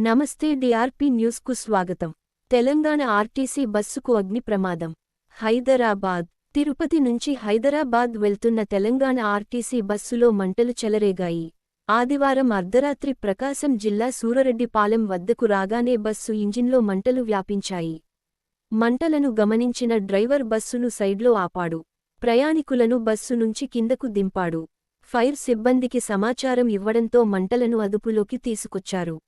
నమస్తే డిఆర్పి న్యూస్కు స్వాగతం. తెలంగాణ ఆర్టీసీ బస్సుకు అగ్ని ప్రమాదం. హైదరాబాద్ తిరుపతి నుంచి హైదరాబాద్ వెళ్తున్న తెలంగాణ ఆర్టీసీ బస్సులో మంటలు చెలరేగాయి. ఆదివారం అర్ధరాత్రి ప్రకాశం జిల్లా సూరరెడ్డిపాలెం వద్దకు రాగానే బస్సు ఇంజిన్లో మంటలు వ్యాపించాయి. మంటలను గమనించిన డ్రైవర్ బస్సును సైడ్లో ఆపాడు. ప్రయాణికులను బస్సు నుంచి కిందకు దింపాడు. ఫైర్ సిబ్బందికి సమాచారం ఇవ్వడంతో మంటలను అదుపులోకి తీసుకొచ్చారు.